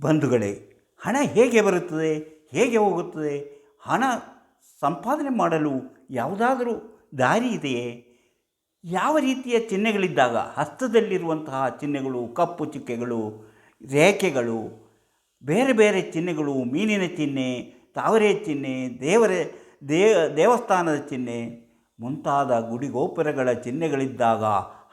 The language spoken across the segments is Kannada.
ಬಂಧುಗಳೇ, ಹಣ ಹೇಗೆ ಬರುತ್ತದೆ, ಹೇಗೆ ಹೋಗುತ್ತದೆ, ಹಣ ಸಂಪಾದನೆ ಮಾಡಲು ಯಾವುದಾದರೂ ದಾರಿ ಇದೆಯೇ? ಯಾವ ರೀತಿಯ ಚಿಹ್ನೆಗಳಿದ್ದಾಗ, ಹಸ್ತದಲ್ಲಿರುವಂತಹ ಚಿಹ್ನೆಗಳು, ಕಪ್ಪು ಚುಕ್ಕೆಗಳು, ರೇಖೆಗಳು, ಬೇರೆ ಬೇರೆ ಚಿಹ್ನೆಗಳು, ಮೀನಿನ ಚಿಹ್ನೆ, ತಾವರೆ ಚಿಹ್ನೆ, ದೇವರ ದೇ ದೇವಸ್ಥಾನದ ಚಿಹ್ನೆ, ಮುಂತಾದ ಗುಡಿ ಗೋಪುರಗಳ ಚಿಹ್ನೆಗಳಿದ್ದಾಗ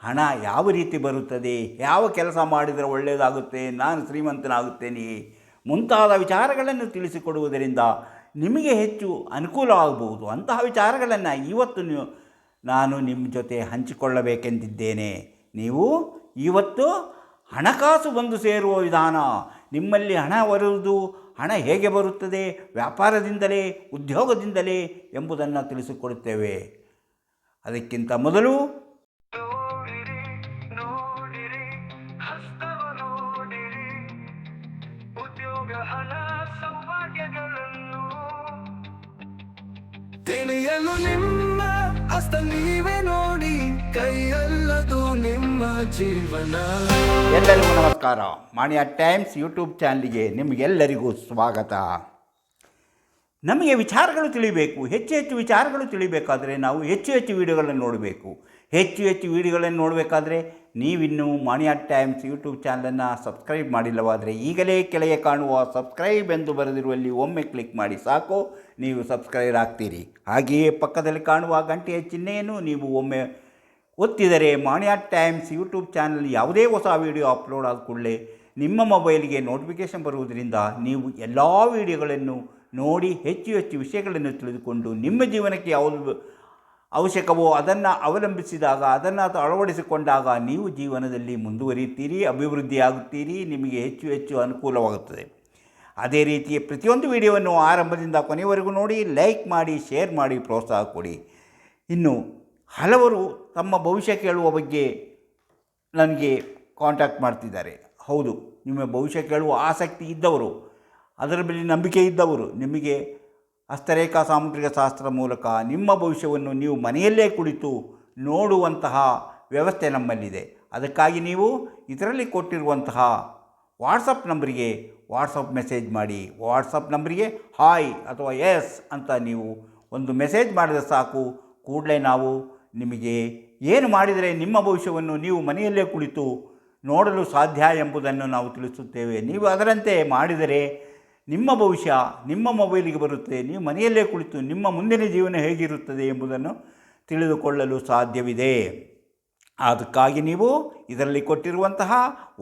ಹಣ ಯಾವ ರೀತಿ ಬರುತ್ತದೆ? ಯಾವ ಕೆಲಸ ಮಾಡಿದರೆ ಒಳ್ಳೆಯದಾಗುತ್ತೆ ನಾನು ಶ್ರೀಮಂತನಾಗುತ್ತೇನೆ. ಮುಂತಾದ ವಿಚಾರಗಳನ್ನು ತಿಳಿಸಿಕೊಡುವುದರಿಂದ ನಿಮಗೆ ಹೆಚ್ಚು ಅನುಕೂಲ ಆಗಬಹುದು. ಅಂತಹ ವಿಚಾರಗಳನ್ನು ಇವತ್ತು ನಾನು ನಿಮ್ಮ ಜೊತೆ ಹಂಚಿಕೊಳ್ಳಬೇಕೆಂದಿದ್ದೇನೆ. ನೀವು ಇವತ್ತು ಹಣಕಾಸು ಬಂದು ಸೇರುವ ವಿಧಾನ. ನಿಮ್ಮಲ್ಲಿ ಹಣ ಬರುವುದು, ಹಣ ಹೇಗೆ ಬರುತ್ತದೆ? ವ್ಯಾಪಾರದಿಂದಲೇ, ಉದ್ಯೋಗದಿಂದಲೇ ಎಂಬುದನ್ನು ತಿಳಿಸಿಕೊಡುತ್ತೇವೆ. ಅದಕ್ಕಿಂತ ಮೊದಲು ಹಣ ಸೌಭಾಗ್ಯಗಳನ್ನು. ತಿಳಿಯಲು ನಿಮ್ಮ ಹಸ್ತ ನೀವೇ ನೋಡಿ ಕೈಯಲ್ಲದು ನಿಮ್ಮ ಜೀವನ. ಎಲ್ಲರಿಗೂ ನಮಸ್ಕಾರ. ಮಾಣಿಯ ಟೈಮ್ಸ್ ಯೂಟ್ಯೂಬ್ ಚಾನಲ್ಗೆ ನಿಮಗೆಲ್ಲರಿಗೂ ಸ್ವಾಗತ. ನಮಗೆ ವಿಚಾರಗಳು ತಿಳಿಬೇಕು ಹೆಚ್ಚು ಹೆಚ್ಚು ವಿಚಾರಗಳು ತಿಳಿಬೇಕಾದರೆ ನಾವು ಹೆಚ್ಚು ಹೆಚ್ಚು ವಿಡಿಯೋಗಳನ್ನು ನೋಡಬೇಕು. ಹೆಚ್ಚು ಹೆಚ್ಚು ವಿಡಿಯೋಗಳನ್ನು ನೋಡಬೇಕಾದ್ರೆ ನೀವಿನ್ನೂ ಮಾಣಿಯಾ ಟೈಮ್ಸ್ ಯೂಟ್ಯೂಬ್ ಚಾನಲನ್ನು ಸಬ್ಸ್ಕ್ರೈಬ್ ಮಾಡಿಲ್ಲವಾದರೆ ಈಗಲೇ ಕೆಳಗೆ ಕಾಣುವ ಸಬ್ಸ್ಕ್ರೈಬ್ ಎಂದು ಬರೆದಿರುವಲ್ಲಿ ಒಮ್ಮೆ ಕ್ಲಿಕ್ ಮಾಡಿ ಸಾಕು. ನೀವು ಸಬ್ಸ್ಕ್ರೈಬ್ ಆಗ್ತೀರಿ. ಹಾಗೆಯೇ ಪಕ್ಕದಲ್ಲಿ ಕಾಣುವ ಗಂಟೆಯ ಚಿಹ್ನೆಯನ್ನು ನೀವು ಒಮ್ಮೆ ಒತ್ತಿದರೆ ಮಾಣಿಯಾ ಟೈಮ್ಸ್ ಯೂಟ್ಯೂಬ್ ಚಾನಲ್ ಯಾವುದೇ ಹೊಸ ವಿಡಿಯೋ ಅಪ್ಲೋಡ್ ಆದ ಕೂಡಲೇ ನಿಮ್ಮ ಮೊಬೈಲ್ಗೆ ನೋಟಿಫಿಕೇಷನ್ ಬರುವುದರಿಂದ ನೀವು ಎಲ್ಲ ವಿಡಿಯೋಗಳನ್ನು ನೋಡಿ ಹೆಚ್ಚು ಹೆಚ್ಚು ವಿಷಯಗಳನ್ನು ತಿಳಿದುಕೊಂಡು ನಿಮ್ಮ ಜೀವನಕ್ಕೆ ಯಾವುದು ಅವಶ್ಯಕವೋ ಅದನ್ನು ಅವಲಂಬಿಸಿದಾಗ, ಅದನ್ನು ಅದು ಅಳವಡಿಸಿಕೊಂಡಾಗ ನೀವು ಜೀವನದಲ್ಲಿ ಮುಂದುವರಿಯುತ್ತೀರಿ, ಅಭಿವೃದ್ಧಿಯಾಗುತ್ತೀರಿ, ನಿಮಗೆ ಹೆಚ್ಚು ಹೆಚ್ಚು ಅನುಕೂಲವಾಗುತ್ತದೆ. ಅದೇ ರೀತಿ ಪ್ರತಿಯೊಂದು ವಿಡಿಯೋವನ್ನು ಆರಂಭದಿಂದ ಕೊನೆಯವರೆಗೂ ನೋಡಿ, ಲೈಕ್ ಮಾಡಿ, ಶೇರ್ ಮಾಡಿ, ಪ್ರೋತ್ಸಾಹ ಕೊಡಿ. ಇನ್ನು ಹಲವರು ತಮ್ಮ ಭವಿಷ್ಯ ಕೇಳುವ ಬಗ್ಗೆ ನನಗೆ ಕಾಂಟ್ಯಾಕ್ಟ್ ಮಾಡ್ತಿದ್ದಾರೆ. ಹೌದು, ನಿಮ್ಮ ಭವಿಷ್ಯ ಕೇಳುವ ಆಸಕ್ತಿ ಇದ್ದವರು, ಅದರ ಮೇಲೆ ನಂಬಿಕೆ ಇದ್ದವರು, ನಿಮಗೆ ಹಸ್ತರೇಖಾ ಸಾಮುದ್ರಿಕ ಶಾಸ್ತ್ರ ಮೂಲಕ ನಿಮ್ಮ ಭವಿಷ್ಯವನ್ನು ನೀವು ಮನೆಯಲ್ಲೇ ಕುಳಿತು ನೋಡುವಂತಹ ವ್ಯವಸ್ಥೆ ನಮ್ಮಲ್ಲಿದೆ. ಅದಕ್ಕಾಗಿ ನೀವು ಇದರಲ್ಲಿ ಕೊಟ್ಟಿರುವಂತಹ ವಾಟ್ಸಪ್ ನಂಬರಿಗೆ ವಾಟ್ಸಪ್ ಮೆಸೇಜ್ ಮಾಡಿ. ವಾಟ್ಸಪ್ ನಂಬರಿಗೆ ಹಾಯ್ ಅಥವಾ ಎಸ್ ಅಂತ ನೀವು ಒಂದು ಮೆಸೇಜ್ ಮಾಡಿದರೆ ಸಾಕು. ಕೂಡಲೇ ನಾವು ನಿಮಗೆ ಏನು ಮಾಡಿದರೆ ನಿಮ್ಮ ಭವಿಷ್ಯವನ್ನು ನೀವು ಮನೆಯಲ್ಲೇ ಕುಳಿತು ನೋಡಲು ಸಾಧ್ಯ ಎಂಬುದನ್ನು ನಾವು ತಿಳಿಸುತ್ತೇವೆ. ನೀವು ಅದರಂತೆ ಮಾಡಿದರೆ ನಿಮ್ಮ ಭವಿಷ್ಯ ನಿಮ್ಮ ಮೊಬೈಲಿಗೆ ಬರುತ್ತೆ, ನೀವು ಮನೆಯಲ್ಲೇ ಕುಳಿತು ನಿಮ್ಮ ಮುಂದಿನ ಜೀವನ ಹೇಗಿರುತ್ತದೆ ಎಂಬುದನ್ನು ತಿಳಿದುಕೊಳ್ಳಲು ಸಾಧ್ಯವಿದೆ. ಅದಕ್ಕಾಗಿ ನೀವು ಇದರಲ್ಲಿ ಕೊಟ್ಟಿರುವಂತಹ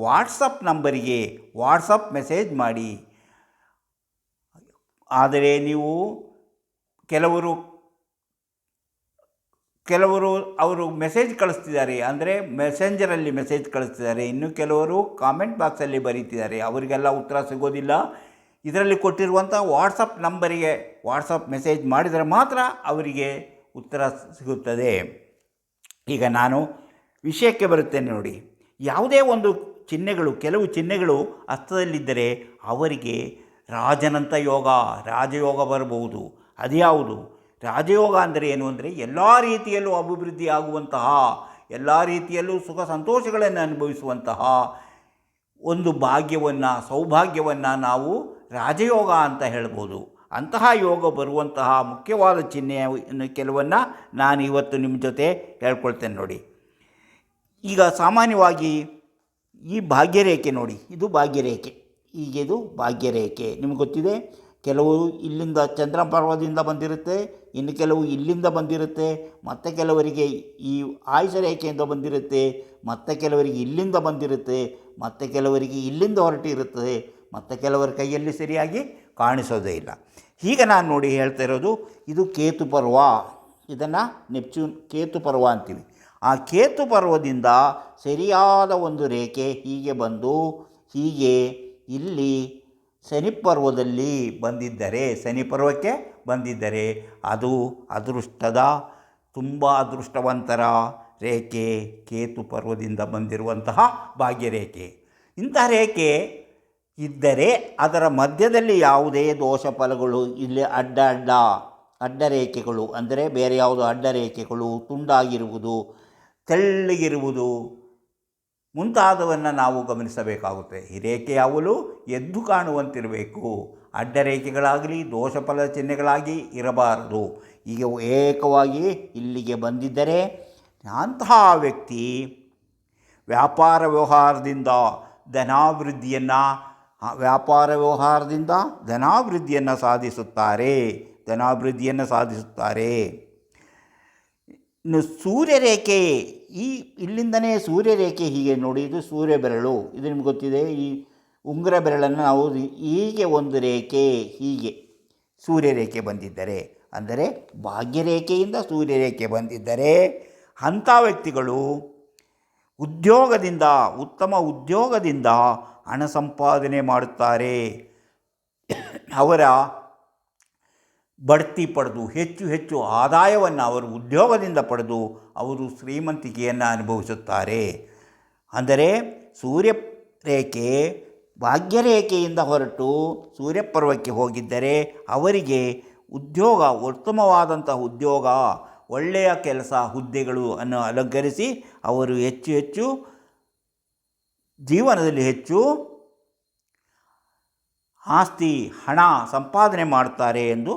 ವಾಟ್ಸಪ್ ನಂಬರಿಗೆ ವಾಟ್ಸಪ್ ಮೆಸೇಜ್ ಮಾಡಿ. ಆದರೆ ನೀವು ಕೆಲವರು ಕೆಲವರು ಅವರು ಮೆಸೇಜ್ ಕಳಿಸ್ತಿದ್ದಾರೆ, ಅಂದರೆ ಮೆಸೆಂಜರಲ್ಲಿ ಮೆಸೇಜ್ ಕಳಿಸ್ತಿದ್ದಾರೆ. ಇನ್ನು ಕೆಲವರು ಕಾಮೆಂಟ್ ಬಾಕ್ಸಲ್ಲಿ ಬರೀತಿದ್ದಾರೆ. ಅವರಿಗೆಲ್ಲ ಉತ್ತರ ಸಿಗೋದಿಲ್ಲ. ಇದರಲ್ಲಿ ಕೊಟ್ಟಿರುವಂಥ ವಾಟ್ಸಪ್ ನಂಬರಿಗೆ ವಾಟ್ಸಪ್ ಮೆಸೇಜ್ ಮಾಡಿದರೆ ಮಾತ್ರ ಅವರಿಗೆ ಉತ್ತರ ಸಿಗುತ್ತದೆ. ಈಗ ನಾನು ವಿಷಯಕ್ಕೆ ಬರುತ್ತೇನೆ ನೋಡಿ. ಯಾವುದೇ ಒಂದು ಚಿಹ್ನೆಗಳು, ಕೆಲವು ಚಿಹ್ನೆಗಳು ಹಸ್ತದಲ್ಲಿದ್ದರೆ ಅವರಿಗೆ ರಾಜನಂತ ಯೋಗ, ರಾಜಯೋಗ ಬರಬಹುದು. ಅದ್ಯಾವುದು ರಾಜಯೋಗ ಅಂದರೆ ಏನು ಅಂದರೆ ಎಲ್ಲ ರೀತಿಯಲ್ಲೂ ಅಭಿವೃದ್ಧಿ ಆಗುವಂತಹ, ಎಲ್ಲ ರೀತಿಯಲ್ಲೂ ಸುಖ ಸಂತೋಷಗಳನ್ನು ಅನುಭವಿಸುವಂತಹ ಒಂದು ಭಾಗ್ಯವನ್ನು, ಸೌಭಾಗ್ಯವನ್ನು ನಾವು ರಾಜಯೋಗ ಅಂತ ಹೇಳ್ಬೋದು. ಅಂತಹ ಯೋಗ ಬರುವಂತಹ ಮುಖ್ಯವಾದ ಚಿಹ್ನೆಯ ಕೆಲವನ್ನು ನಾನು ಇವತ್ತು ನಿಮ್ಮ ಜೊತೆ ಹೇಳ್ಕೊಳ್ತೇನೆ ನೋಡಿ. ಈಗ ಸಾಮಾನ್ಯವಾಗಿ ಈ ಭಾಗ್ಯರೇಖೆ ನೋಡಿ, ಇದು ಭಾಗ್ಯರೇಖೆ. ಈಗ ಇದು ಭಾಗ್ಯರೇಖೆ. ನಿಮ್ಗೆ ಗೊತ್ತಿದೆ, ಕೆಲವು ಇಲ್ಲಿಂದ ಚಂದ್ರ ಪರ್ವದಿಂದ ಬಂದಿರುತ್ತೆ, ಇನ್ನು ಕೆಲವು ಇಲ್ಲಿಂದ ಬಂದಿರುತ್ತೆ, ಮತ್ತು ಕೆಲವರಿಗೆ ಈ ಆಯುಷ ರೇಖೆಯಿಂದ ಬಂದಿರುತ್ತೆ, ಮತ್ತು ಕೆಲವರಿಗೆ ಇಲ್ಲಿಂದ ಬಂದಿರುತ್ತೆ, ಮತ್ತು ಕೆಲವರಿಗೆ ಇಲ್ಲಿಂದ ಹೊರಟಿರುತ್ತದೆ ಮತ್ತು ಕೆಲವರ ಕೈಯಲ್ಲಿ ಸರಿಯಾಗಿ ಕಾಣಿಸೋದೇ ಇಲ್ಲ. ಹೀಗೆ ನಾನು ನೋಡಿ ಹೇಳ್ತಾ ಇರೋದು, ಇದು ಕೇತು ಪರ್ವ. ಇದನ್ನು ನೆಪ್ಚೂನ್ ಕೇತು ಪರ್ವ ಅಂತೀವಿ. ಆ ಕೇತು ಪರ್ವದಿಂದ ಸರಿಯಾದ ಒಂದು ರೇಖೆ ಹೀಗೆ ಬಂದು ಹೀಗೆ ಇಲ್ಲಿ ಶನಿ ಪರ್ವದಲ್ಲಿ ಬಂದಿದ್ದರೆ, ಶನಿ ಪರ್ವಕ್ಕೆ ಬಂದಿದ್ದರೆ ಅದು ಅದೃಷ್ಟದ, ತುಂಬ ಅದೃಷ್ಟವಂತರ ರೇಖೆ, ಕೇತು ಪರ್ವದಿಂದ ಬಂದಿರುವಂತಹ ಭಾಗ್ಯರೇಖೆ. ಇಂತಹ ರೇಖೆ ಇದ್ದರೆ ಅದರ ಮಧ್ಯದಲ್ಲಿ ಯಾವುದೇ ದೋಷ ಫಲಗಳು ಇಲ್ಲಿ ಅಡ್ಡ ಅಡ್ಡ ಅಡ್ಡ ರೇಖೆಗಳು ಅಂದರೆ ಬೇರೆ ಯಾವುದೋ ಅಡ್ಡ ರೇಖೆಗಳು ತುಂಡಾಗಿರುವುದು, ತೆಳ್ಳಗಿರುವುದು ಮುಂತಾದವನ್ನು ನಾವು ಗಮನಿಸಬೇಕಾಗುತ್ತೆ. ಈ ರೇಖೆ ಯಾವಲು? ಎದ್ದು ಕಾಣುವಂತಿರಬೇಕು. ಅಡ್ಡರೇಖೆಗಳಾಗಲಿ ದೋಷಫಲದ ಚಿಹ್ನೆಗಳಾಗಿ ಇರಬಾರದು. ಈಗ ಏಕವಾಗಿ ಇಲ್ಲಿಗೆ ಬಂದಿದ್ದರೆ ಅಂತಹ ವ್ಯಕ್ತಿ ವ್ಯಾಪಾರ ವ್ಯವಹಾರದಿಂದ ಧನಾಭಿವೃದ್ಧಿಯನ್ನು ವ್ಯಾಪಾರ ವ್ಯವಹಾರದಿಂದ ಧನಾಭಿವೃದ್ಧಿಯನ್ನು ಸಾಧಿಸುತ್ತಾರೆ. ಧನಾಭಿವೃದ್ಧಿಯನ್ನು ಸಾಧಿಸುತ್ತಾರೆ. ಇನ್ನು ಸೂರ್ಯರೇಖೆ, ಈ ಇಲ್ಲಿಂದನೇ ಸೂರ್ಯರೇಖೆ ಹೀಗೆ ನೋಡಿ, ಇದು ಸೂರ್ಯ ಬೆರಳು ಇದು ನಿಮ್ಗೆ ಗೊತ್ತಿದೆ, ಈ ಉಂಗುರ ಬೆರಳನ್ನು ನಾವು ಹೀಗೆ ಒಂದು ರೇಖೆ, ಹೀಗೆ ಸೂರ್ಯರೇಖೆ ಬಂದಿದ್ದರೆ. ಅಂದರೆ ಭಾಗ್ಯರೇಖೆಯಿಂದ ಸೂರ್ಯರೇಖೆ ಬಂದಿದ್ದರೆ ಅಂಥ ವ್ಯಕ್ತಿಗಳು ಉದ್ಯೋಗದಿಂದ, ಉತ್ತಮ ಉದ್ಯೋಗದಿಂದ ಹಣ ಸಂಪಾದನೆ ಮಾಡುತ್ತಾರೆ. ಅವರ ಬಡ್ತಿ ಪಡೆದು ಹೆಚ್ಚು ಹೆಚ್ಚು ಆದಾಯವನ್ನು ಅವರು ಉದ್ಯೋಗದಿಂದ ಪಡೆದು ಅವರು ಶ್ರೀಮಂತಿಕೆಯನ್ನು ಅನುಭವಿಸುತ್ತಾರೆ. ಅಂದರೆ ಸೂರ್ಯ ರೇಖೆ ಭಾಗ್ಯರೇಖೆಯಿಂದ ಹೊರಟು ಸೂರ್ಯಪರ್ವಕ್ಕೆ ಹೋಗಿದ್ದರೆ ಅವರಿಗೆ ಉದ್ಯೋಗ, ಉತ್ತಮವಾದಂತಹ ಉದ್ಯೋಗ, ಒಳ್ಳೆಯ ಕೆಲಸ, ಹುದ್ದೆಗಳು ಅನ್ನು ಅಲಂಕರಿಸಿ ಅವರು ಹೆಚ್ಚು ಹೆಚ್ಚು ಜೀವನದಲ್ಲಿ ಹೆಚ್ಚು ಆಸ್ತಿ ಹಣ ಸಂಪಾದನೆ ಮಾಡ್ತಾರೆ ಎಂದು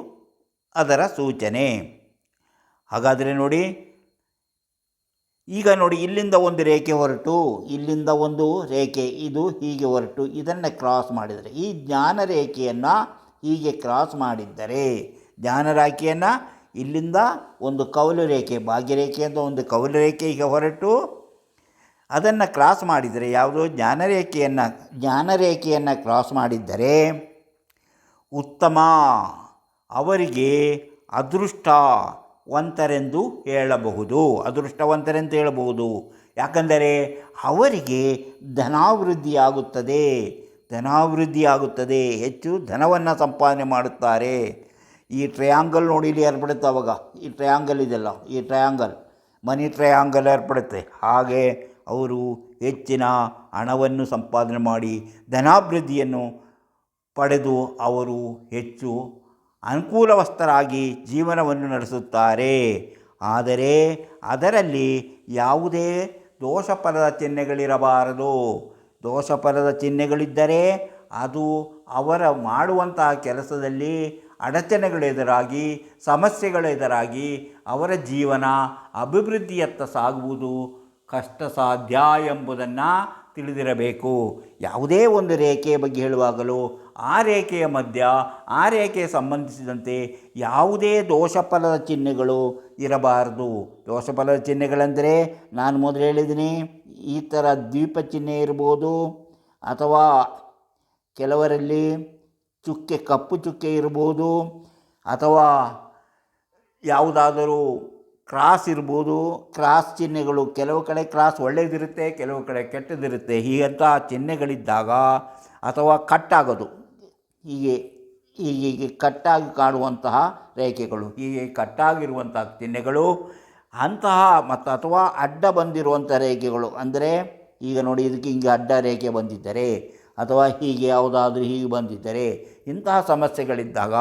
ಅದರ ಸೂಚನೆ. ಹಾಗಾದರೆ ನೋಡಿ, ಈಗ ನೋಡಿ ಇಲ್ಲಿಂದ ಒಂದು ರೇಖೆ ಹೊರಟು, ಇಲ್ಲಿಂದ ಒಂದು ರೇಖೆ, ಇದು ಹೀಗೆ ಹೊರಟು, ಇದನ್ನು ಕ್ರಾಸ್ ಮಾಡಿದರೆ, ಈ ಜ್ಞಾನ ರೇಖೆಯನ್ನು ಹೀಗೆ ಕ್ರಾಸ್ ಮಾಡಿದ್ದರೆ, ಜ್ಞಾನ ರೇಖೆಯನ್ನು ಇಲ್ಲಿಂದ ಒಂದು ಕೌಲು ರೇಖೆ ಭಾಗ್ಯರೇಖೆಯಿಂದ ಒಂದು ಕೌಲು ರೇಖೆ ಈಗ ಹೊರಟು ಅದನ್ನು ಕ್ರಾಸ್ ಮಾಡಿದರೆ ಯಾವುದೋ ಜ್ಞಾನರೇಖೆಯನ್ನು ಜ್ಞಾನರೇಖೆಯನ್ನು ಕ್ರಾಸ್ ಮಾಡಿದ್ದರೆ ಉತ್ತಮ, ಅವರಿಗೆ ಅದೃಷ್ಟವಂತರೆಂದು ಹೇಳಬಹುದು. ಅದೃಷ್ಟವಂತರೆಂದು ಹೇಳಬಹುದು. ಯಾಕಂದರೆ ಅವರಿಗೆ ಧನಾಭಿವೃದ್ಧಿಯಾಗುತ್ತದೆ ಧನಾಭಿವೃದ್ಧಿಯಾಗುತ್ತದೆ ಹೆಚ್ಚು ಧನವನ್ನು ಸಂಪಾದನೆ ಮಾಡುತ್ತಾರೆ. ಈ ಟ್ರಯಾಂಗಲ್ ನೋಡಿ ಇಲ್ಲಿ ಏರ್ಪಡುತ್ತೆ ಅವಾಗ. ಈ ಟ್ರಯಾಂಗಲ್ ಇದೆಲ್ಲ. ಈ ಟ್ರಯಾಂಗಲ್ ಮನಿ ಟ್ರಯಾಂಗಲ್ ಏರ್ಪಡುತ್ತೆ. ಹಾಗೆ ಅವರು ಹೆಚ್ಚಿನ ಹಣವನ್ನು ಸಂಪಾದನೆ ಮಾಡಿ ಧನಾಭಿವೃದ್ಧಿಯನ್ನು ಪಡೆದು ಅವರು ಹೆಚ್ಚು ಅನುಕೂಲವಸ್ಥರಾಗಿ ಜೀವನವನ್ನು ನಡೆಸುತ್ತಾರೆ. ಆದರೆ ಅದರಲ್ಲಿ ಯಾವುದೇ ದೋಷಪರದ ಚಿಹ್ನೆಗಳಿರಬಾರದು. ದೋಷಪರದ ಚಿಹ್ನೆಗಳಿದ್ದರೆ ಅದು ಅವರ ಮಾಡುವಂತಹ ಕೆಲಸದಲ್ಲಿ ಅಡಚಣೆಗಳೆದುರಾಗಿ ಸಮಸ್ಯೆಗಳೆದುರಾಗಿ ಅವರ ಜೀವನ ಅಭಿವೃದ್ಧಿಯತ್ತ ಸಾಗುವುದು ಕಷ್ಟ ಸಾಧ್ಯ ಎಂಬುದನ್ನು ತಿಳಿದಿರಬೇಕು. ಯಾವುದೇ ಒಂದು ರೇಖೆಯ ಬಗ್ಗೆ ಹೇಳುವಾಗಲೂ ಆ ರೇಖೆಯ ಮಧ್ಯ, ಆ ರೇಖೆಗೆ ಸಂಬಂಧಿಸಿದಂತೆ ಯಾವುದೇ ದೋಷಫಲದ ಚಿಹ್ನೆಗಳು ಇರಬಾರದು. ದೋಷಫಲದ ಚಿಹ್ನೆಗಳೆಂದರೆ ನಾನು ಮೊದಲು ಹೇಳಿದ್ದೀನಿ, ಈ ಥರ ದ್ವೀಪ ಚಿಹ್ನೆ ಇರ್ಬೋದು, ಅಥವಾ ಕೆಲವರಲ್ಲಿ ಚುಕ್ಕೆ, ಕಪ್ಪು ಚುಕ್ಕೆ ಇರ್ಬೋದು, ಅಥವಾ ಯಾವುದಾದರೂ ಕ್ರಾಸ್ ಇರ್ಬೋದು, ಕ್ರಾಸ್ ಚಿಹ್ನೆಗಳು ಕೆಲವು ಕಡೆ ಕ್ರಾಸ್ ಒಳ್ಳೆಯದಿರುತ್ತೆ ಕೆಲವು ಕಡೆ ಕೆಟ್ಟದಿರುತ್ತೆ. ಹೀಗಂತ ಚಿಹ್ನೆಗಳಿದ್ದಾಗ ಅಥವಾ ಕಟ್ಟಾಗೋದು, ಹೀಗೆ ಹೀಗೆ ಹೀಗೆ ಕಟ್ಟಾಗಿ ಕಾಣುವಂತಹ ರೇಖೆಗಳು, ಹೀಗೆ ಕಟ್ಟಾಗಿರುವಂತಹ ಚಿಹ್ನೆಗಳು, ಅಂತಹ ಮತ್ತು ಅಥವಾ ಅಡ್ಡ ಬಂದಿರುವಂಥ ರೇಖೆಗಳು, ಅಂದರೆ ಈಗ ನೋಡಿ ಇದಕ್ಕೆ ಹಿಂಗೆ ಅಡ್ಡ ರೇಖೆ ಬಂದಿದ್ದರೆ, ಅಥವಾ ಹೀಗೆ ಯಾವುದಾದ್ರೂ ಹೀಗೆ ಬಂದಿದ್ದರೆ, ಇಂತಹ ಸಮಸ್ಯೆಗಳಿದ್ದಾಗ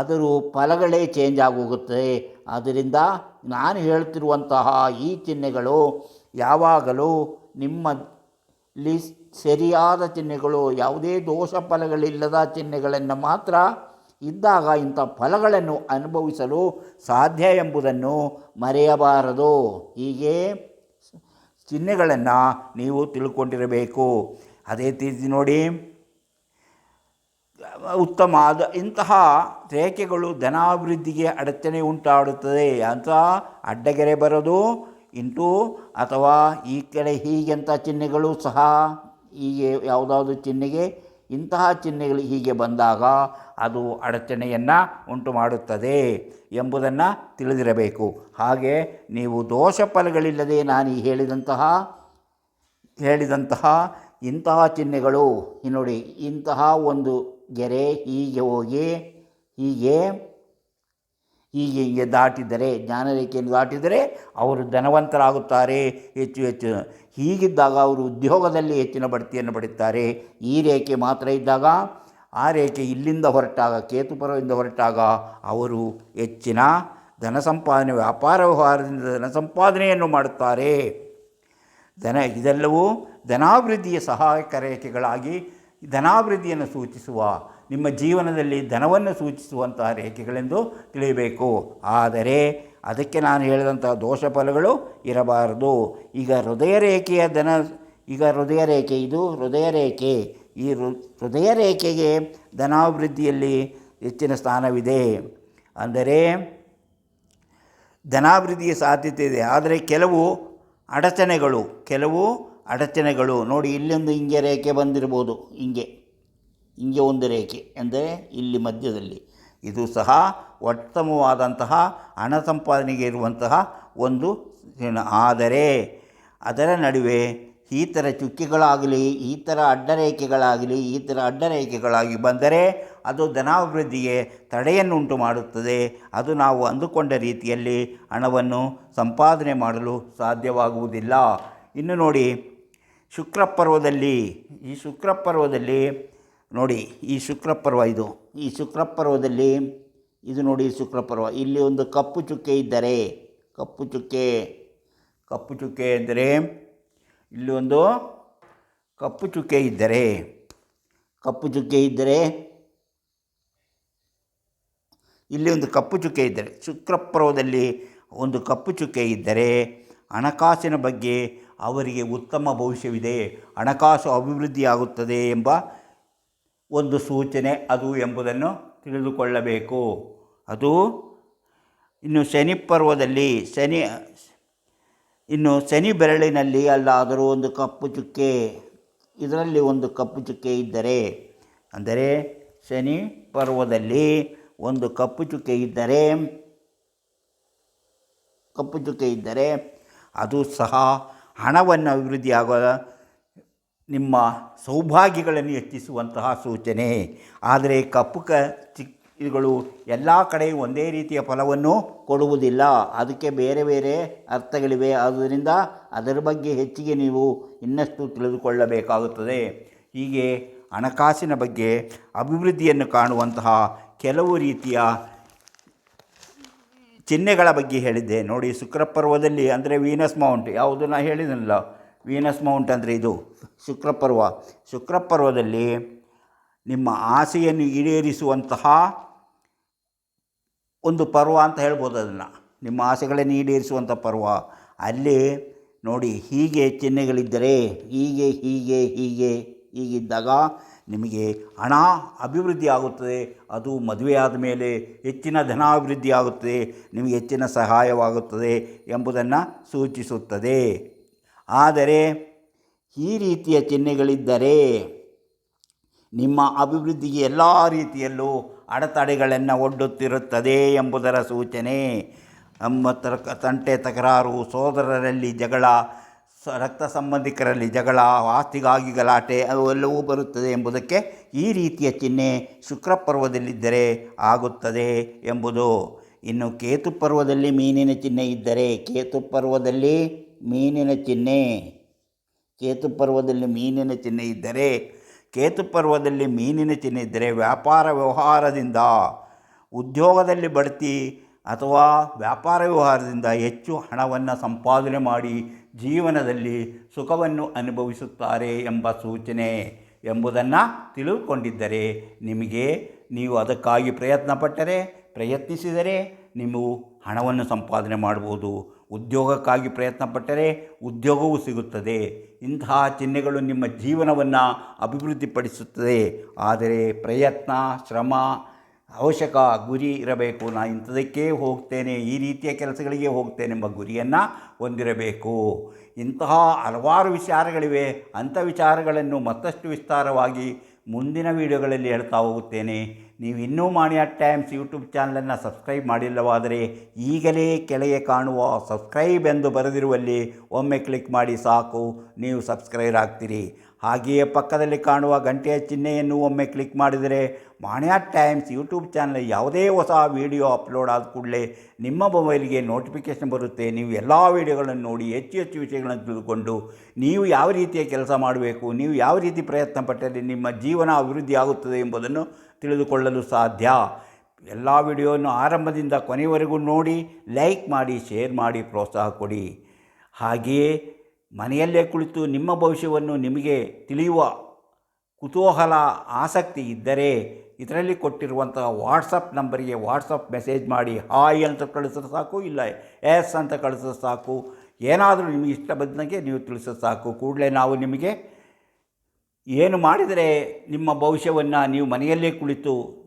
ಅದರ ಫಲಗಳೇ ಚೇಂಜ್ ಆಗೋಗುತ್ತದೆ ಆದ್ದರಿಂದ ನಾನು ಹೇಳ್ತಿರುವಂತಹ ಈ ಚಿಹ್ನೆಗಳು ಯಾವಾಗಲೂ ನಿಮ್ಮಲ್ಲಿ ಸರಿಯಾದ ಚಿಹ್ನೆಗಳು ಯಾವುದೇ ದೋಷ ಫಲಗಳಿಲ್ಲದ ಚಿಹ್ನೆಗಳನ್ನು ಮಾತ್ರ ಇದ್ದಾಗ ಇಂಥ ಫಲಗಳನ್ನು ಅನುಭವಿಸಲು ಸಾಧ್ಯ ಎಂಬುದನ್ನು ಮರೆಯಬಾರದು. ಹೀಗೆ ಚಿಹ್ನೆಗಳನ್ನು ನೀವು ತಿಳ್ಕೊಂಡಿರಬೇಕು. ಅದೇ ರೀತಿ ನೋಡಿ. ಉತ್ತಮ ಆದ ಇಂತಹ ರೇಖೆಗಳು ಧನಾಭಿವೃದ್ಧಿಗೆ ಅಡಚಣೆ ಉಂಟಾಡುತ್ತದೆ ಅಂತ ಅಡ್ಡಗೆರೆ ಬರೋದು, ಇಂಟು ಅಥವಾ ಈ ಕಡೆ ಹೀಗೆಂಥ ಚಿಹ್ನೆಗಳು ಸಹ ಹೀಗೆ ಯಾವುದಾದ್ರು ಚಿಹ್ನೆಗೆ, ಇಂತಹ ಚಿಹ್ನೆಗಳು ಹೀಗೆ ಬಂದಾಗ ಅದು ಅಡಚಣೆಯನ್ನು ಉಂಟು ಮಾಡುತ್ತದೆ ಎಂಬುದನ್ನು ತಿಳಿದಿರಬೇಕು. ಹಾಗೆ ನೀವು ದೋಷ ಫಲಗಳಿಲ್ಲದೆ ನಾನು ಈ ಹೇಳಿದಂತಹ ಹೇಳಿದಂತಹ ಇಂತಹ ಚಿಹ್ನೆಗಳು ನೋಡಿ ಇಂತಹ ಒಂದು ಗೆರೆ ಹೀಗೆ ಹೋಗಿ ಹೀಗೆ ಹೀಗೆ ಹೀಗೆ ದಾಟಿದರೆ, ಜ್ಞಾನರೇಖೆಯನ್ನು ದಾಟಿದರೆ ಅವರು ಧನವಂತರಾಗುತ್ತಾರೆ. ಹೆಚ್ಚು ಹೆಚ್ಚು ಹೀಗಿದ್ದಾಗ ಅವರು ಉದ್ಯೋಗದಲ್ಲಿ ಹೆಚ್ಚಿನ ಬಡ್ತಿಯನ್ನು ಪಡೆಯುತ್ತಾರೆ ಈ ರೇಖೆ ಮಾತ್ರ ಇದ್ದಾಗ, ಆ ರೇಖೆ ಇಲ್ಲಿಂದ ಹೊರಟಾಗ, ಕೇತುಪುರದಿಂದ ಹೊರಟಾಗ ಅವರು ಹೆಚ್ಚಿನ ಧನ ಸಂಪಾದನೆ, ವ್ಯಾಪಾರ ವ್ಯವಹಾರದಿಂದ ಧನ ಸಂಪಾದನೆಯನ್ನು ಮಾಡುತ್ತಾರೆ. ಧನ ಇದೆಲ್ಲವೂ ಧನಾಭಿವೃದ್ಧಿಯ ಸಹಾಯಕ ರೇಖೆಗಳಾಗಿ ಧನಾಭಿವೃದ್ಧಿಯನ್ನು ಸೂಚಿಸುವ, ನಿಮ್ಮ ಜೀವನದಲ್ಲಿ ಧನವನ್ನು ಸೂಚಿಸುವಂತಹ ರೇಖೆಗಳೆಂದು ತಿಳಿಯಬೇಕು. ಆದರೆ ಅದಕ್ಕೆ ನಾನು ಹೇಳಿದಂತಹ ದೋಷ ಫಲಗಳು ಇರಬಾರದು. ಈಗ ಹೃದಯ ರೇಖೆಯ ಧನ, ಈಗ ಹೃದಯ ರೇಖೆ ಇದು. ಹೃದಯ ರೇಖೆ, ಈ ಹೃದಯ ರೇಖೆಗೆ ಧನಾಭಿವೃದ್ಧಿಯಲ್ಲಿ ಹೆಚ್ಚಿನ ಸ್ಥಾನವಿದೆ. ಅಂದರೆ ಧನಾಭಿವೃದ್ಧಿಯ ಸಾಧ್ಯತೆ ಇದೆ. ಆದರೆ ಕೆಲವು ಅಡಚಣೆಗಳು, ಕೆಲವು ಅಡಚಣೆಗಳು. ನೋಡಿ, ಇಲ್ಲೊಂದು ಹಿಂಗೆ ರೇಖೆ ಬಂದಿರ್ಬೋದು. ಹಿಂಗೆ ಹಿಂಗೆ ಒಂದು ರೇಖೆ ಎಂದರೆ ಇಲ್ಲಿ ಮಧ್ಯದಲ್ಲಿ. ಇದು ಸಹ ಉತ್ತಮವಾದಂತಹ ಹಣ ಸಂಪಾದನೆಗೆ ಇರುವಂತಹ ಒಂದು. ಆದರೆ, ಅದರ ನಡುವೆ ಈ ಥರ ಚುಕ್ಕಿಗಳಾಗಲಿ, ಈ ಥರ ಅಡ್ಡರೇಖೆಗಳಾಗಲಿ ಈ ಥರ ಅಡ್ಡರೇಖೆಗಳಾಗಿ ಬಂದರೆ ಅದು ಧನಾಭಿವೃದ್ಧಿಗೆ ತಡೆಯನ್ನುಂಟು ಮಾಡುತ್ತದೆ. ಅದು ನಾವು ಅಂದುಕೊಂಡ ರೀತಿಯಲ್ಲಿ ಹಣವನ್ನು ಸಂಪಾದನೆ ಮಾಡಲು ಸಾಧ್ಯವಾಗುವುದಿಲ್ಲ. ಇನ್ನು ನೋಡಿ ಶುಕ್ರಪರ್ವದಲ್ಲಿ, ಈ ಶುಕ್ರಪರ್ವದಲ್ಲಿ ನೋಡಿ, ಈ ಶುಕ್ರಪರ್ವ ಇದು. ಈ ಶುಕ್ರಪರ್ವದಲ್ಲಿ, ಇದು ನೋಡಿ ಶುಕ್ರಪರ್ವ. ಇಲ್ಲಿ ಒಂದು ಕಪ್ಪು ಚುಕ್ಕೆ ಇದ್ದರೆ, ಕಪ್ಪು ಚುಕ್ಕೆ ಕಪ್ಪು ಚುಕ್ಕೆ ಎಂದರೆ, ಇಲ್ಲಿ ಒಂದು ಕಪ್ಪು ಚುಕ್ಕೆ ಇದ್ದರೆ, ಕಪ್ಪು ಚುಕ್ಕೆ ಇದ್ದರೆ, ಇಲ್ಲಿ ಒಂದು ಕಪ್ಪು ಚುಕ್ಕೆ ಇದ್ದರೆ, ಶುಕ್ರಪರ್ವದಲ್ಲಿ ಒಂದು ಕಪ್ಪು ಚುಕ್ಕೆ ಇದ್ದರೆ, ಹಣಕಾಸಿನ ಬಗ್ಗೆ ಅವರಿಗೆ ಉತ್ತಮ ಭವಿಷ್ಯವಿದೆ, ಹಣಕಾಸು ಅಭಿವೃದ್ಧಿಯಾಗುತ್ತದೆ ಎಂಬ ಒಂದು ಸೂಚನೆ ಅದು ಎಂಬುದನ್ನು ತಿಳಿದುಕೊಳ್ಳಬೇಕು. ಅದು ಇನ್ನು ಶನಿ ಪರ್ವದಲ್ಲಿ, ಶನಿ, ಇನ್ನು ಶನಿ ಬೆರಳಿನಲ್ಲಿ ಅಲ್ಲಾದರೂ ಒಂದು ಕಪ್ಪು ಚುಕ್ಕೆ, ಇದರಲ್ಲಿ ಒಂದು ಕಪ್ಪು ಚುಕ್ಕೆ ಇದ್ದರೆ, ಅಂದರೆ ಶನಿ ಪರ್ವದಲ್ಲಿ ಒಂದು ಕಪ್ಪು ಚುಕ್ಕೆ ಇದ್ದರೆ, ಕಪ್ಪು ಚುಕ್ಕೆ ಇದ್ದರೆ ಅದು ಸಹ ಹಣವನ್ನು ಅಭಿವೃದ್ಧಿಯಾಗುವ ನಿಮ್ಮ ಸೌಭಾಗ್ಯಗಳನ್ನು ಹೆಚ್ಚಿಸುವಂತಹ ಸೂಚನೆ. ಆದರೆ ಕಪ್ಪು ಕ ಚಿಕ್ಕಗಳು ಎಲ್ಲ ಕಡೆ ಒಂದೇ ರೀತಿಯ ಫಲವನ್ನು ಕೊಡುವುದಿಲ್ಲ. ಅದಕ್ಕೆ ಬೇರೆ ಬೇರೆ ಅರ್ಥಗಳಿವೆ. ಆದ್ದರಿಂದ ಅದರ ಬಗ್ಗೆ ಹೆಚ್ಚಿಗೆ ನೀವು ಇನ್ನಷ್ಟು ತಿಳಿದುಕೊಳ್ಳಬೇಕಾಗುತ್ತದೆ. ಹೀಗೆ ಹಣಕಾಸಿನ ಬಗ್ಗೆ ಅಭಿವೃದ್ಧಿಯನ್ನು ಕಾಣುವಂತಹ ಕೆಲವು ರೀತಿಯ ಚಿಹ್ನೆಗಳ ಬಗ್ಗೆ ಹೇಳಿದ್ದೆ. ನೋಡಿ, ಶುಕ್ರಪರ್ವದಲ್ಲಿ, ಅಂದರೆ ವೀನಸ್ ಮೌಂಟ್ ಯಾವುದು ನಾನು ಹೇಳಿದನಲ್ಲ? ವೀನಸ್ ಮೌಂಟ್ ಅಂದರೆ ಇದು, ಶುಕ್ರಪರ್ವ. ಶುಕ್ರಪರ್ವದಲ್ಲಿ ನಿಮ್ಮ ಆಸೆಯನ್ನು ಈಡೇರಿಸುವಂತಹ ಒಂದು ಪರ್ವ ಅಂತ ಹೇಳ್ಬೋದು ಅದನ್ನು. ನಿಮ್ಮ ಆಸೆಗಳನ್ನು ಈಡೇರಿಸುವಂಥ ಪರ್ವ. ಅಲ್ಲಿ, ನೋಡಿ, ಹೀಗೆ ಚಿಹ್ನೆಗಳಿದ್ದರೆ, ಹೀಗೆ ಹೀಗೆ ಹೀಗೆ, ಹೀಗಿದ್ದಾಗ ನಿಮಗೆ ಹಣ ಅಭಿವೃದ್ಧಿ ಆಗುತ್ತದೆ ಅದು ಮದುವೆಯಾದ ಮೇಲೆ ಹೆಚ್ಚಿನ ಧನಾಭಿವೃದ್ಧಿ ಆಗುತ್ತದೆ ನಿಮಗೆ ಹೆಚ್ಚಿನ ಸಹಾಯವಾಗುತ್ತದೆ ಎಂಬುದನ್ನು ಸೂಚಿಸುತ್ತದೆ. ಆದರೆ ಈ ರೀತಿಯ ಚಿಹ್ನೆಗಳಿದ್ದರೆ ನಿಮ್ಮ ಅಭಿವೃದ್ಧಿಗೆ ಎಲ್ಲ ರೀತಿಯಲ್ಲೂ ಅಡೆತಡೆಗಳನ್ನು ಒಡ್ಡುತ್ತಿರುತ್ತದೆ ಎಂಬುದರ ಸೂಚನೆ. ನಮ್ಮ ತಂಟೆ ತಕರಾರು, ಸೋದರರಲ್ಲಿ ಜಗಳ ಸ ರಕ್ತ ಸಂಬಂಧಿಕರಲ್ಲಿ ಜಗಳ, ಆಸ್ತಿಗಾಗಿ ಗಲಾಟೆ ಅವೆಲ್ಲವೂ ಬರುತ್ತದೆ ಎಂಬುದಕ್ಕೆ ಈ ರೀತಿಯ ಚಿಹ್ನೆ ಶುಕ್ರ ಪರ್ವದಲ್ಲಿದ್ದರೆ ಆಗುತ್ತದೆ ಎಂಬುದು. ಇನ್ನು ಕೇತು ಪರ್ವದಲ್ಲಿ ಮೀನಿನ ಚಿಹ್ನೆ ಇದ್ದರೆ ಕೇತು ಪರ್ವದಲ್ಲಿ ಮೀನಿನ ಚಿಹ್ನೆ. ಕೇತು ಪರ್ವದಲ್ಲಿ ಮೀನಿನ ಚಿಹ್ನೆ ಇದ್ದರೆ ಕೇತು ಪರ್ವದಲ್ಲಿ ಮೀನಿನ ಚಿಹ್ನೆ ಇದ್ದರೆ ವ್ಯಾಪಾರ ವ್ಯವಹಾರದಿಂದ ಉದ್ಯೋಗದಲ್ಲಿ ಬಡ್ತಿ ಅಥವಾ ವ್ಯಾಪಾರ ವ್ಯವಹಾರದಿಂದ ಹೆಚ್ಚು ಹಣವನ್ನು ಸಂಪಾದನೆ ಮಾಡಿ ಜೀವನದಲ್ಲಿ ಸುಖವನ್ನು ಅನುಭವಿಸುತ್ತಾರೆ ಎಂಬ ಸೂಚನೆ ಎಂಬುದನ್ನು ತಿಳಿದುಕೊಂಡಿದ್ದರೆ ನಿಮಗೆ ನೀವು ಅದಕ್ಕಾಗಿ ಪ್ರಯತ್ನಪಟ್ಟರೆ, ಪ್ರಯತ್ನಿಸಿದರೆ ನೀವು ಹಣವನ್ನು ಸಂಪಾದನೆ ಮಾಡ್ಬೋದು. ಉದ್ಯೋಗಕ್ಕಾಗಿ ಪ್ರಯತ್ನಪಟ್ಟರೆ ಉದ್ಯೋಗವೂ ಸಿಗುತ್ತದೆ. ಇಂತಹ ಚಿಹ್ನೆಗಳು ನಿಮ್ಮ ಜೀವನವನ್ನು ಅಭಿವೃದ್ಧಿಪಡಿಸುತ್ತದೆ. ಆದರೆ ಪ್ರಯತ್ನ, ಶ್ರಮ ಅವಶ್ಯಕ ಗುರಿ ಇರಬೇಕು. ನಾನು ಇಂಥದಕ್ಕೆ ಹೋಗ್ತೇನೆ, ಈ ರೀತಿಯ ಕೆಲಸಗಳಿಗೆ ಹೋಗ್ತೇನೆ ಎಂಬ ಗುರಿಯನ್ನು ಹೊಂದಿರಬೇಕು. ಇಂತಹ ಹಲವಾರು ವಿಚಾರಗಳಿವೆ. ಅಂಥ ವಿಚಾರಗಳನ್ನು ಮತ್ತಷ್ಟು ವಿಸ್ತಾರವಾಗಿ ಮುಂದಿನ ವಿಡಿಯೋಗಳಲ್ಲಿ ಹೇಳ್ತಾ ಹೋಗುತ್ತೇನೆ. ನೀವು ಇನ್ನೂ ಮಾಣಿಯ ಟೈಮ್ಸ್ ಯೂಟ್ಯೂಬ್ ಚಾನಲನ್ನು ಸಬ್ಸ್ಕ್ರೈಬ್ ಮಾಡಿಲ್ಲವಾದರೆ ಈಗಲೇ ಕೆಳಗೆ ಕಾಣುವ ಸಬ್ಸ್ಕ್ರೈಬ್ ಎಂದು ಬರೆದಿರುವಲ್ಲಿ ಒಮ್ಮೆ ಕ್ಲಿಕ್ ಮಾಡಿ ಸಾಕು, ನೀವು ಸಬ್ಸ್ಕ್ರೈಬ್ ಆಗ್ತೀರಿ. ಹಾಗೆಯೇ ಪಕ್ಕದಲ್ಲಿ ಕಾಣುವ ಗಂಟೆಯ ಚಿಹ್ನೆಯನ್ನು ಒಮ್ಮೆ ಕ್ಲಿಕ್ ಮಾಡಿದರೆ ಮಾಣ್ಯ ಟೈಮ್ಸ್ ಯೂಟ್ಯೂಬ್ ಚಾನಲ್ ಯಾವುದೇ ಹೊಸ ವೀಡಿಯೋ ಅಪ್ಲೋಡ್ ಆದ ಕೂಡಲೇ ನಿಮ್ಮ ಮೊಬೈಲ್ಗೆ ನೋಟಿಫಿಕೇಷನ್ ಬರುತ್ತೆ. ನೀವು ಎಲ್ಲ ವೀಡಿಯೋಗಳನ್ನು ನೋಡಿ ಹೆಚ್ಚು ಹೆಚ್ಚು ವಿಷಯಗಳನ್ನು ತಿಳಿದುಕೊಂಡು ನೀವು ಯಾವ ರೀತಿಯ ಕೆಲಸ ಮಾಡಬೇಕು, ನೀವು ಯಾವ ರೀತಿ ಪ್ರಯತ್ನ ಪಟ್ಟಲ್ಲಿ ನಿಮ್ಮ ಜೀವನ ಅಭಿವೃದ್ಧಿ ಆಗುತ್ತದೆ ಎಂಬುದನ್ನು ತಿಳಿದುಕೊಳ್ಳಲು ಸಾಧ್ಯ. ಎಲ್ಲ ವಿಡಿಯೋವನ್ನು ಆರಂಭದಿಂದ ಕೊನೆಯವರೆಗೂ ನೋಡಿ, ಲೈಕ್ ಮಾಡಿ, ಶೇರ್ ಮಾಡಿ, ಪ್ರೋತ್ಸಾಹ ಕೊಡಿ. ಹಾಗೆಯೇ ಮನೆಯಲ್ಲೇ ಕುಳಿತು ನಿಮ್ಮ ಭವಿಷ್ಯವನ್ನು ನಿಮಗೆ ತಿಳಿಯುವ ಕುತೂಹಲ, ಆಸಕ್ತಿ ಇದ್ದರೆ ಇದರಲ್ಲಿ ಕೊಟ್ಟಿರುವಂತಹ ವಾಟ್ಸಪ್ ನಂಬರಿಗೆ ವಾಟ್ಸಪ್ ಮೆಸೇಜ್ ಮಾಡಿ, ಹಾಯ್ ಅಂತ ಕಳಿಸಿದ್ರೆ ಸಾಕು, ಇಲ್ಲ ಎಸ್ ಅಂತ ಕಳಿಸಿದ್ರೆ ಸಾಕು. ಏನಾದರೂ ನಿಮಗೆ ಇಷ್ಟ ಬಂದಂಗೆ ನೀವು ತಿಳಿಸೋದು ಸಾಕು. ಕೂಡಲೇ ನಾವು ನಿಮಗೆ ಏನು ಮಾಡಿದರೆ ನಿಮ್ಮ ಭವಿಷ್ಯವನ್ನು ನೀವು ಮನೆಯಲ್ಲೇ ಕುಳಿತು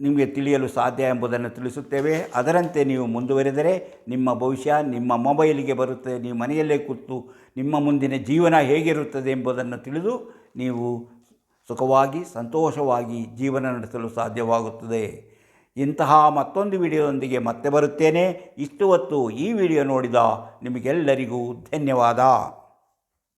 ನಿಮಗೆ ತಿಳಿಯಲು ಸಾಧ್ಯ ಎಂಬುದನ್ನು ತಿಳಿಸುತ್ತೇವೆ. ಅದರಂತೆ ನೀವು ಮುಂದುವರೆದರೆ ನಿಮ್ಮ ಭವಿಷ್ಯ ನಿಮ್ಮ ಮೊಬೈಲಿಗೆ ಬರುತ್ತೆ. ನೀವು ಮನೆಯಲ್ಲೇ ಕೂತು ನಿಮ್ಮ ಮುಂದಿನ ಜೀವನ ಹೇಗಿರುತ್ತದೆ ಎಂಬುದನ್ನು ತಿಳಿದು ನೀವು ಸುಖವಾಗಿ, ಸಂತೋಷವಾಗಿ ಜೀವನ ನಡೆಸಲು ಸಾಧ್ಯವಾಗುತ್ತದೆ. ಇಂತಹ ಮತ್ತೊಂದು ವಿಡಿಯೋದೊಂದಿಗೆ ಮತ್ತೆ ಬರುತ್ತೇನೆ. ಇಷ್ಟು ಹೊತ್ತು ಈ ವಿಡಿಯೋ ನೋಡಿದ ನಿಮಗೆಲ್ಲರಿಗೂ ಧನ್ಯವಾದ.